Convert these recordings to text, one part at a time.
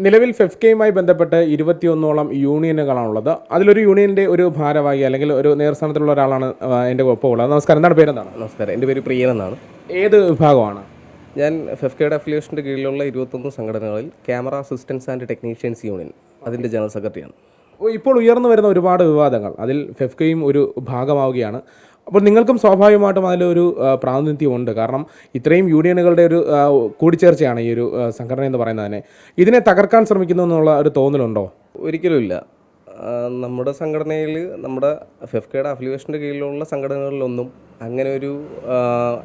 നിലവിൽ ഫെഫ്കയുമായി ബന്ധപ്പെട്ട് ഇരുപത്തിയൊന്നോളം യൂണിയനുകളാണുള്ളത്. അതിലൊരു യൂണിയന്റെ ഒരു ഭാരവാഹി അല്ലെങ്കിൽ ഒരു നേതൃസ്ഥാനത്തിലുള്ള ഒരാളാണ് എന്റെ ഒപ്പം ഉള്ളത്. നമസ്കാരം. എന്താണ് പേരെന്താണ്? നമസ്കാരം. എന്റെ പേര് പ്രിയൻ എന്നാണ്. ഏത് വിഭാഗമാണ്? ഞാൻ ഫെഫ്കയുടെ അഫിലിയേഷന്റെ കീഴിലുള്ള ഇരുപത്തൊന്ന് സംഘടനകളിൽ camera assistants and technicians union അതിന്റെ ജനറൽ സെക്രട്ടറിയാണ്. ഇപ്പോൾ ഉയർന്നു വരുന്ന ഒരുപാട് വിവാദങ്ങൾ. അതിൽ ഫെഫ്കയും ഒരു ഭാഗമാവുകയാണ്. അപ്പോൾ നിങ്ങൾക്കും സ്വാഭാവികമായിട്ടും അതിലൊരു പ്രാതിനിധ്യമുണ്ട്. കാരണം ഇത്രയും യൂണിയനുകളുടെ ഒരു കൂടിച്ചേർച്ചയാണ് ഈ ഒരു സംഘടന എന്ന് പറയുന്നത് തന്നെ. ഇതിനെ തകർക്കാൻ ശ്രമിക്കുന്നു എന്നുള്ള ഒരു തോന്നലുണ്ടോ? ഒരിക്കലുമില്ല ഇല്ല. നമ്മുടെ സംഘടനയിൽ നമ്മുടെ ഫെഫ്കയുടെ അഫിലിയേഷന്റെ കീഴിലുള്ള സംഘടനകളിലൊന്നും അങ്ങനെ ഒരു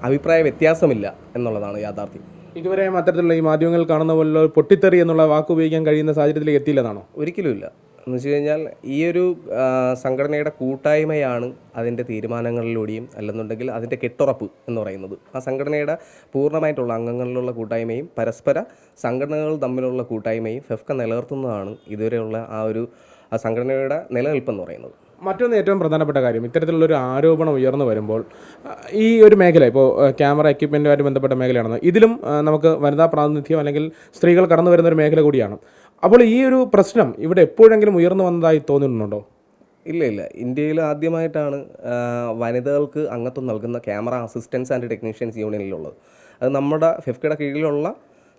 അഭിപ്രായ വ്യത്യാസമില്ല എന്നുള്ളതാണ് യാഥാർത്ഥ്യം. ഇതുവരെ അത്തരത്തിലുള്ള ഈ മാധ്യമങ്ങൾ കാണുന്ന പോലെ പൊട്ടിത്തെറി എന്നുള്ള വാക്ക് ഉപയോഗിക്കാൻ കഴിയുന്ന സാഹചര്യത്തിലേക്ക് എത്തിയില്ലെന്നാണോ? ഒരിക്കലുമില്ല എന്ന് വെച്ച് കഴിഞ്ഞാൽ ഈ ഒരു സംഘടനയുടെ കൂട്ടായ്മയാണ് അതിന്റെ തീരുമാനങ്ങളിലൂടെയും അല്ലെന്നുണ്ടെങ്കിൽ അതിന്റെ കെട്ടുറപ്പ് എന്ന് പറയുന്നത്. ആ സംഘടനയുടെ പൂർണമായിട്ടുള്ള അംഗങ്ങളിലുള്ള കൂട്ടായ്മയും പരസ്പര സംഘടനകൾ തമ്മിലുള്ള കൂട്ടായ്മയും ഫെഫ്ക നിലനിർത്തുന്നതാണ് ഇതുവരെയുള്ള ആ ഒരു ആ സംഘടനയുടെ നിലനിൽപ്പെന്ന് പറയുന്നത്. മറ്റൊന്ന് ഏറ്റവും പ്രധാനപ്പെട്ട കാര്യം ഇത്തരത്തിലുള്ള ഒരു ആരോപണം ഉയർന്നു വരുമ്പോൾ ഈ ഒരു മേഖല ഇപ്പോൾ ക്യാമറ എക്യുപ്മെന്റുമായിട്ട് ബന്ധപ്പെട്ട മേഖലയാണെന്ന് ഇതിലും നമുക്ക് വനിതാ പ്രാതിനിധ്യം അല്ലെങ്കിൽ സ്ത്രീകൾ കടന്നു വരുന്ന ഒരു മേഖല കൂടിയാണ്. അപ്പോൾ ഈ ഒരു പ്രശ്നം ഇവിടെ എപ്പോഴെങ്കിലും ഉയർന്നു വന്നതായി തോന്നുന്നുണ്ടോ ഇല്ല ഇല്ല. ഇന്ത്യയിൽ ആദ്യമായിട്ടാണ് വനിതകൾക്ക് അംഗത്വം നൽകുന്ന ക്യാമറ അസിസ്റ്റൻസ് ആൻഡ് ടെക്നീഷ്യൻസ് യൂണിയനിലുള്ളത്. അത് നമ്മുടെ ഫിഫ്കയുടെ കീഴിലുള്ള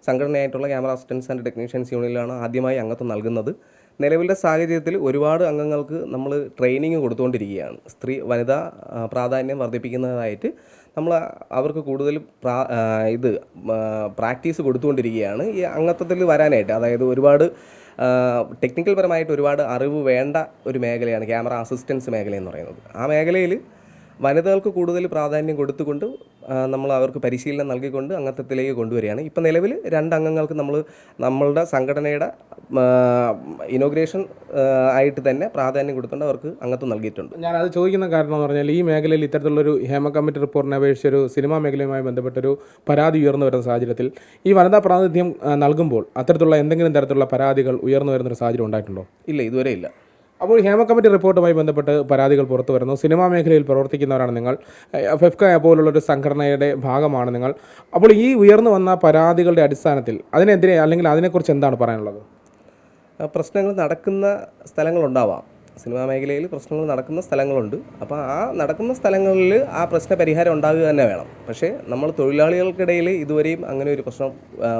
സംഘടനയായിട്ടുള്ള ക്യാമറ അസിസ്റ്റൻസ് ആൻഡ് ടെക്നീഷ്യൻസ് യൂണിയനിലാണ് ആദ്യമായി അംഗത്വം നൽകുന്നത്. നിലവിലെ സാഹചര്യത്തിൽ ഒരുപാട് അംഗങ്ങൾക്ക് നമ്മൾ ട്രെയിനിങ് കൊടുത്തുകൊണ്ടിരിക്കുകയാണ് സ്ത്രീ വനിതാ പ്രാധാന്യം വർദ്ധിപ്പിക്കുന്നതായിട്ട് നമ്മൾ അവർക്ക് കൂടുതൽ പ്രാ ഇത് പ്രാക്ടീസ് കൊടുത്തുകൊണ്ടിരിക്കുകയാണ് ഈ അംഗത്വത്തിൽ വരാനായിട്ട് അതായത് ഒരുപാട് ടെക്നിക്കൽ പരമായിട്ട് ഒരുപാട് അറിവ് വേണ്ട ഒരു മേഖലയാണ് ക്യാമറ അസിസ്റ്റൻസ് മേഖല എന്ന് പറയുന്നത്. ആ മേഖലയിൽ വനിതകൾക്ക് കൂടുതൽ പ്രാധാന്യം കൊടുത്തുകൊണ്ട് നമ്മൾ അവർക്ക് പരിശീലനം നൽകിക്കൊണ്ട് അംഗത്വത്തിലേക്ക് കൊണ്ടുവരികയാണ്. ഇപ്പം നിലവിൽ രണ്ട് അംഗങ്ങൾക്ക് നമ്മൾ നമ്മളുടെ സംഘടനയുടെ ഇനോഗ്രേഷൻ ആയിട്ട് തന്നെ പ്രാധാന്യം കൊടുത്തുകൊണ്ട് അവർക്ക് അംഗത്വം നൽകിയിട്ടുണ്ട്. ഞാൻ അത് ചോദിക്കുന്ന കാരണം എന്ന് പറഞ്ഞാൽ ഈ മേഖലയിൽ ഇത്തരത്തിലുള്ളൊരു ഹേമ കമ്മിറ്റി റിപ്പോർട്ടിനെ അപേക്ഷിച്ച് ഒരു സിനിമാ മേഖലയുമായി ബന്ധപ്പെട്ടൊരു പരാതി ഉയർന്നു വരുന്ന സാഹചര്യത്തിൽ ഈ വനിതാ പ്രാതിനിധ്യം നൽകുമ്പോൾ അത്തരത്തിലുള്ള എന്തെങ്കിലും തരത്തിലുള്ള പരാതികൾ ഉയർന്നു വരുന്ന ഒരു സാഹചര്യം ഉണ്ടായിട്ടുണ്ടോ? ഇല്ല ഇതുവരെ ഇല്ല. അപ്പോൾ ഹേമ കമ്മിറ്റി റിപ്പോർട്ടുമായി ബന്ധപ്പെട്ട് പരാതികൾ പുറത്തു വരുന്നു. സിനിമാ മേഖലയിൽ പ്രവർത്തിക്കുന്നവരാണ് നിങ്ങൾ. ഫെഫ്ക പോലുള്ളൊരു സംഘടനയുടെ ഭാഗമാണ് നിങ്ങൾ. അപ്പോൾ ഈ ഉയർന്നു വന്ന പരാതികളുടെ അടിസ്ഥാനത്തിൽ അതിനെതിരെ അല്ലെങ്കിൽ അതിനെക്കുറിച്ച് എന്താണ് പറയാനുള്ളത്? പ്രശ്നങ്ങൾ നടക്കുന്ന സ്ഥലങ്ങളുണ്ടാവാം. സിനിമാ മേഖലയിൽ പ്രശ്നങ്ങൾ നടക്കുന്ന സ്ഥലങ്ങളുണ്ട്. അപ്പോൾ ആ നടക്കുന്ന സ്ഥലങ്ങളിൽ ആ പ്രശ്ന പരിഹാരം ഉണ്ടാകുക തന്നെ വേണം. പക്ഷേ നമ്മൾ തൊഴിലാളികൾക്കിടയിൽ ഇതുവരെയും അങ്ങനെ ഒരു പ്രശ്നം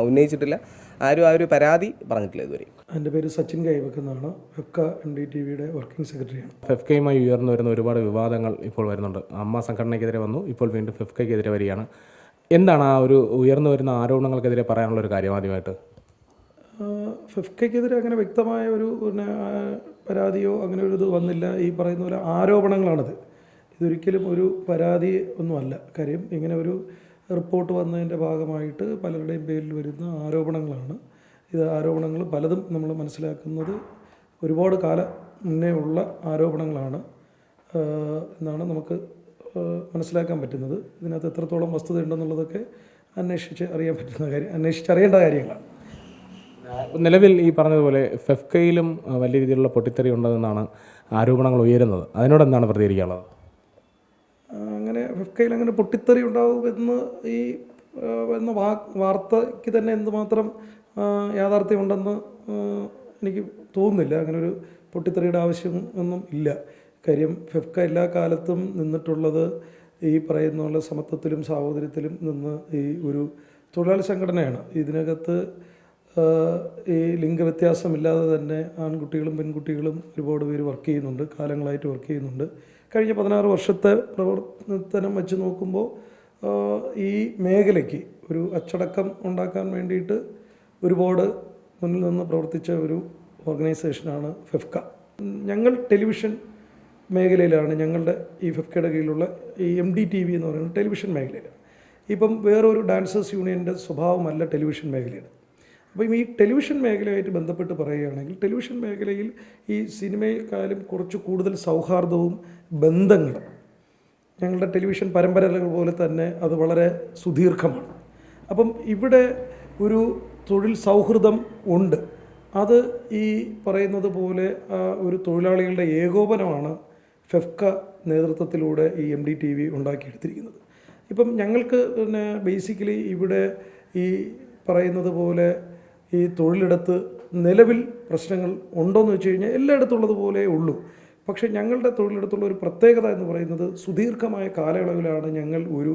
ഉന്നയിച്ചിട്ടില്ല. ആരും ആ ഒരു പരാതി പറഞ്ഞിട്ടില്ല ഇതുവരെ. എന്റെ പേര് സച്ചിൻ കൈവക്കെന്നാണ് ഫെഫ്ക എം ഡി ടി വിയുടെ വർക്കിംഗ് സെക്രട്ടറിയാണ്. ഫെഫ്കയുമായി ഉയർന്നു വരുന്ന ഒരുപാട് വിവാദങ്ങൾ ഇപ്പോൾ വരുന്നുണ്ട്. അമ്മ സംഘടനയ്ക്കെതിരെ വന്നു. ഇപ്പോൾ വീണ്ടും ഫെഫ്കയ്ക്കെതിരെ വരികയാണ്. എന്താണ് ആ ഒരു ഉയർന്നു വരുന്ന ആരോപണങ്ങൾക്കെതിരെ പറയാനുള്ള ഒരു കാര്യം ആദ്യമായിട്ട്? ഫെഫ്കയ്ക്കെതിരെ അങ്ങനെ വ്യക്തമായ ഒരു പിന്നെ പരാതിയോ അങ്ങനെ ഒരു ഇത് വന്നില്ല. ഈ പറയുന്ന പോലെ ആരോപണങ്ങളാണിത്. ഇതൊരിക്കലും ഒരു പരാതി ഒന്നുമല്ല. കാര്യം ഇങ്ങനെ ഒരു റിപ്പോർട്ട് വന്നതിന്റെ ഭാഗമായിട്ട് പലരുടെയും പേരിൽ വരുന്ന ആരോപണങ്ങളാണ്. ഇത് ആരോപണങ്ങൾ പലതും നമ്മൾ മനസ്സിലാക്കുന്നത് ഒരുപാട് കാലം മുന്നേ ഉള്ള ആരോപണങ്ങളാണ്. എന്നാണ് നമുക്ക് മനസ്സിലാക്കാൻ പറ്റുന്നത്. ഇതിനകത്ത് എത്രത്തോളം വസ്തുത ഉണ്ടെന്നുള്ളതൊക്കെ അന്വേഷിച്ച് അറിയാൻ പറ്റുന്ന കാര്യം അന്വേഷിച്ചറിയേണ്ട കാര്യങ്ങളാണ്. നിലവിൽ ഈ പറഞ്ഞതുപോലെ ഫെഫ്കയിലും വലിയ രീതിയിലുള്ള പൊട്ടിത്തെറി ഉണ്ടെന്നാണ് ആരോപണങ്ങൾ ഉയരുന്നത്. അതിനോട് എന്താണ് പ്രതികരിക്കാനുള്ളത്? അങ്ങനെ ഫിഫ്കയിൽ അങ്ങനെ പൊട്ടിത്തെറി ഉണ്ടാവുമെന്ന് ഈ എന്ന വാ വാർത്തയ്ക്ക് തന്നെ എന്തുമാത്രം യാഥാർത്ഥ്യമുണ്ടെന്ന് എനിക്ക് തോന്നുന്നില്ല. അങ്ങനെ ഒരു പൊട്ടിത്തെറിയുടെ ആവശ്യം ഒന്നും ഇല്ല. കാര്യം ഫെഫ്ക എല്ലാ കാലത്തും നിന്നിട്ടുള്ളത് ഈ പറയുന്ന പോലെ സമത്വത്തിലും സാഹോദര്യത്തിലും നിന്ന് ഈ ഒരു തൊഴിലാളി സംഘടനയാണ്. ഇതിനകത്ത് ഈ ലിംഗവ്യത്യാസമില്ലാതെ തന്നെ ആൺകുട്ടികളും പെൺകുട്ടികളും ഒരുപാട് പേര് വർക്ക് ചെയ്യുന്നുണ്ട് കാലങ്ങളായിട്ട് വർക്ക് ചെയ്യുന്നുണ്ട്. കഴിഞ്ഞ പതിനാറ് വർഷത്തെ പ്രവർത്തനം വെച്ച് നോക്കുമ്പോൾ ഈ മേഖലയ്ക്ക് ഒരു അച്ചടക്കം ഉണ്ടാക്കാൻ വേണ്ടിയിട്ട് ഒരുപാട് മുന്നിൽ നിന്ന് പ്രവർത്തിച്ച ഒരു ഓർഗനൈസേഷനാണ് ഫെഫ്ക. ഞങ്ങൾ ടെലിവിഷൻ മേഖലയിലാണ് ഞങ്ങളുടെ ഈ ഫിഫ്കയുടെ കീഴിലുള്ള ഈ എം ഡി ടി വി എന്ന് പറയുന്നത് ടെലിവിഷൻ മേഖലയിലാണ്. ഇപ്പം വേറൊരു ഡാൻസേഴ്സ് യൂണിയന്റെ സ്വഭാവമല്ല ടെലിവിഷൻ മേഖലയുടെ. അപ്പം ഈ ടെലിവിഷൻ മേഖലയായിട്ട് ബന്ധപ്പെട്ട് പറയുകയാണെങ്കിൽ ടെലിവിഷൻ മേഖലയിൽ ഈ സിനിമയെക്കാളും കുറച്ച് കൂടുതൽ സൗഹാർദ്ദവും ബന്ധങ്ങളും ഞങ്ങളുടെ ടെലിവിഷൻ പരമ്പരകൾ പോലെ തന്നെ അത് വളരെ സുദീർഘമാണ്. അപ്പം ഇവിടെ ഒരു തൊഴിൽ സൗഹൃദം ഉണ്ട്. അത് ഈ പറയുന്നത് പോലെ ഒരു തൊഴിലാളികളുടെ ഏകോപനമാണ് ഫെഫ്ക നേതൃത്വത്തിലൂടെ ഈ എം ഡി ടി വി ഉണ്ടാക്കിയെടുത്തിരിക്കുന്നത്. ഇപ്പം ഞങ്ങൾക്ക് പിന്നെ ബേസിക്കലി ഇവിടെ ഈ പറയുന്നത് പോലെ ഈ തൊഴിലിടത്ത് നിലവിൽ പ്രശ്നങ്ങൾ ഉണ്ടോയെന്ന് വെച്ച് കഴിഞ്ഞാൽ എല്ലായിടത്തും ഉള്ളതുപോലെ ഉള്ളൂ. പക്ഷേ ഞങ്ങളുടെ തൊഴിലിടത്തുള്ള ഒരു പ്രത്യേകത എന്ന് പറയുന്നത് സുദീർഘമായ കാലയളവിലാണ് ഞങ്ങൾ ഒരു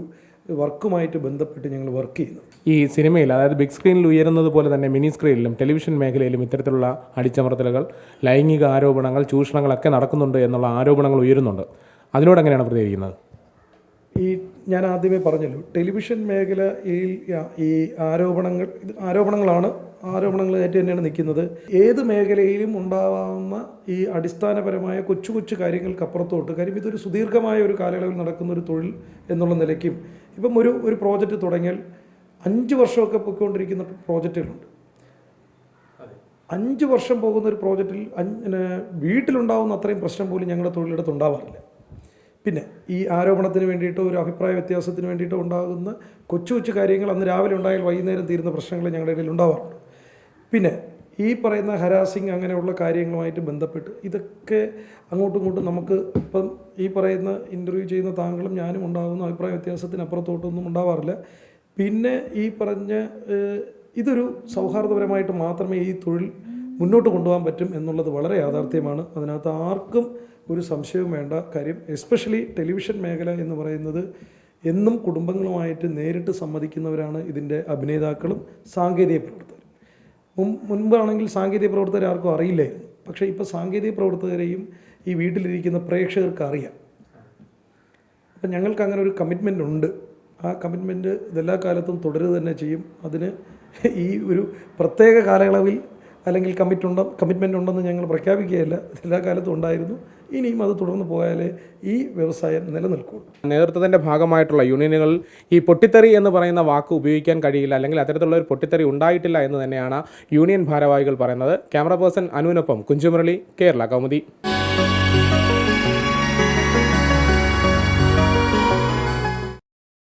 വർക്കുമായിട്ട് ബന്ധപ്പെട്ട് ഞങ്ങൾ വർക്ക് ചെയ്യുന്നത്. ഈ സിനിമയിൽ അതായത് ബിഗ് സ്ക്രീനിൽ ഉയരുന്നത് പോലെ തന്നെ മിനി സ്ക്രീനിലും ടെലിവിഷൻ മേഖലയിലും ഇത്തരത്തിലുള്ള അടിച്ചമർത്തലുകൾ ലൈംഗിക ആരോപണങ്ങൾ ചൂഷണങ്ങളൊക്കെ നടക്കുന്നുണ്ട് എന്നുള്ള ആരോപണങ്ങൾ ഉയരുന്നുണ്ട്. അതിനോട് എങ്ങനെയാണ് പ്രതികരിക്കുന്നത്? ഈ ഞാൻ ആദ്യമേ പറഞ്ഞല്ലോ ടെലിവിഷൻ മേഖലയിൽ ഈ ആരോപണങ്ങൾ ഇത് ആരോപണങ്ങളാണ് ആരോപണങ്ങൾ ഏറ്റു തന്നെയാണ് നിൽക്കുന്നത്. ഏത് മേഖലയിലും ഉണ്ടാവാവുന്ന ഈ അടിസ്ഥാനപരമായ കൊച്ചു കൊച്ചു കാര്യങ്ങൾക്കപ്പുറത്തോട്ട് കാര്യം ഇതൊരു സുദീർഘമായ ഒരു കാലയളവിൽ നടക്കുന്ന ഒരു തൊഴിൽ എന്നുള്ള നിലയ്ക്കും ഇപ്പം ഒരു ഒരു പ്രോജക്റ്റ് തുടങ്ങിയാൽ അഞ്ച് വർഷമൊക്കെ പൊയ്ക്കൊണ്ടിരിക്കുന്ന പ്രോജക്റ്റുകളുണ്ട്. അഞ്ച് വർഷം പോകുന്ന ഒരു പ്രോജക്റ്റിൽ അഞ്ച് വീട്ടിലുണ്ടാവുന്ന അത്രയും പ്രശ്നം പോലും ഞങ്ങളുടെ തൊഴിലിടത്ത് ഉണ്ടാവാറില്ല. പിന്നെ ഈ ആരോപണത്തിന് വേണ്ടിയിട്ട് ഒരു അഭിപ്രായ വ്യത്യാസത്തിന് വേണ്ടിയിട്ടോ ഉണ്ടാകുന്ന കൊച്ചു കൊച്ചു കാര്യങ്ങൾ അന്ന് രാവിലെ ഉണ്ടായാൽ വൈകുന്നേരം തീരുന്ന പ്രശ്നങ്ങൾ ഞങ്ങളുടെ ഇടയിൽ ഉണ്ടാവാറുണ്ട്. പിന്നെ ഈ പറയുന്ന ഹരാസിങ് അങ്ങനെയുള്ള കാര്യങ്ങളുമായിട്ട് ബന്ധപ്പെട്ട് ഇതൊക്കെ അങ്ങോട്ടും ഇങ്ങോട്ടും നമുക്ക് ഇപ്പം ഈ പറയുന്ന ഇന്റർവ്യൂ ചെയ്യുന്ന താങ്കളും ഞാനും ഉണ്ടാകുന്ന അഭിപ്രായ വ്യത്യാസത്തിന് അപ്പുറത്തോട്ടൊന്നും ഉണ്ടാവാറില്ല. പിന്നെ ഈ പറഞ്ഞ ഇതൊരു സൗഹാർദ്ദപരമായിട്ട് മാത്രമേ ഈ തൊഴിൽ മുന്നോട്ട് കൊണ്ടുപോകാൻ പറ്റും എന്നുള്ളത് വളരെ യാഥാർത്ഥ്യമാണ്. അതിനകത്ത് ആർക്കും ഒരു സംശയവും വേണ്ട കാര്യം. എസ്പെഷ്യലി ടെലിവിഷൻ മേഖല എന്ന് പറയുന്നത് എന്നും കുടുംബങ്ങളുമായിട്ട് നേരിട്ട് സമ്മതിക്കുന്നവരാണ് ഇതിന്റെ അഭിനേതാക്കളും സാങ്കേതിക പ്രവർത്തകരും. മുൻ മുൻപാണെങ്കിൽ സാങ്കേതിക പ്രവർത്തകരെ ആർക്കും അറിയില്ലായിരുന്നു. പക്ഷേ ഇപ്പോൾ സാങ്കേതിക പ്രവർത്തകരെയും ഈ വീട്ടിലിരിക്കുന്ന പ്രേക്ഷകർക്ക് അറിയാം. അപ്പം ഞങ്ങൾക്ക് അങ്ങനെ ഒരു കമ്മിറ്റ്മെന്റ് ഉണ്ട്. ആ കമ്മിറ്റ്മെന്റ് ഇതെല്ലാ കാലത്തും തുടരുക തന്നെ ചെയ്യും. അതിന് ഈ ഒരു പ്രത്യേക കാലയളവിൽ അല്ലെങ്കിൽ കമ്മിറ്റ് ഉണ്ടോ കമ്മിറ്റ്മെന്റ് ഉണ്ടെന്ന് ഞങ്ങൾ പ്രഖ്യാപിക്കുകയില്ല. എല്ലാ കാലത്തും ഉണ്ടായിരുന്നു. ഇനിയും അത് തുടർന്ന് പോയാലേ ഈ വ്യവസായം നിലനിൽക്കുള്ളൂ. നേതൃത്വത്തിന്റെ ഭാഗമായിട്ടുള്ള യൂണിയനുകൾ ഈ പൊട്ടിത്തെറി എന്ന് പറയുന്ന വാക്ക് ഉപയോഗിക്കാൻ കഴിയില്ല. അല്ലെങ്കിൽ അത്തരത്തിലുള്ള ഒരു പൊട്ടിത്തെറി ഉണ്ടായിട്ടില്ല എന്ന് തന്നെയാണ് യൂണിയൻ ഭാരവാഹികൾ പറയുന്നത്. ക്യാമറ പേഴ്സൺ അനുവിനൊപ്പം കുഞ്ചുമുരളി കേരള കൗമുദി.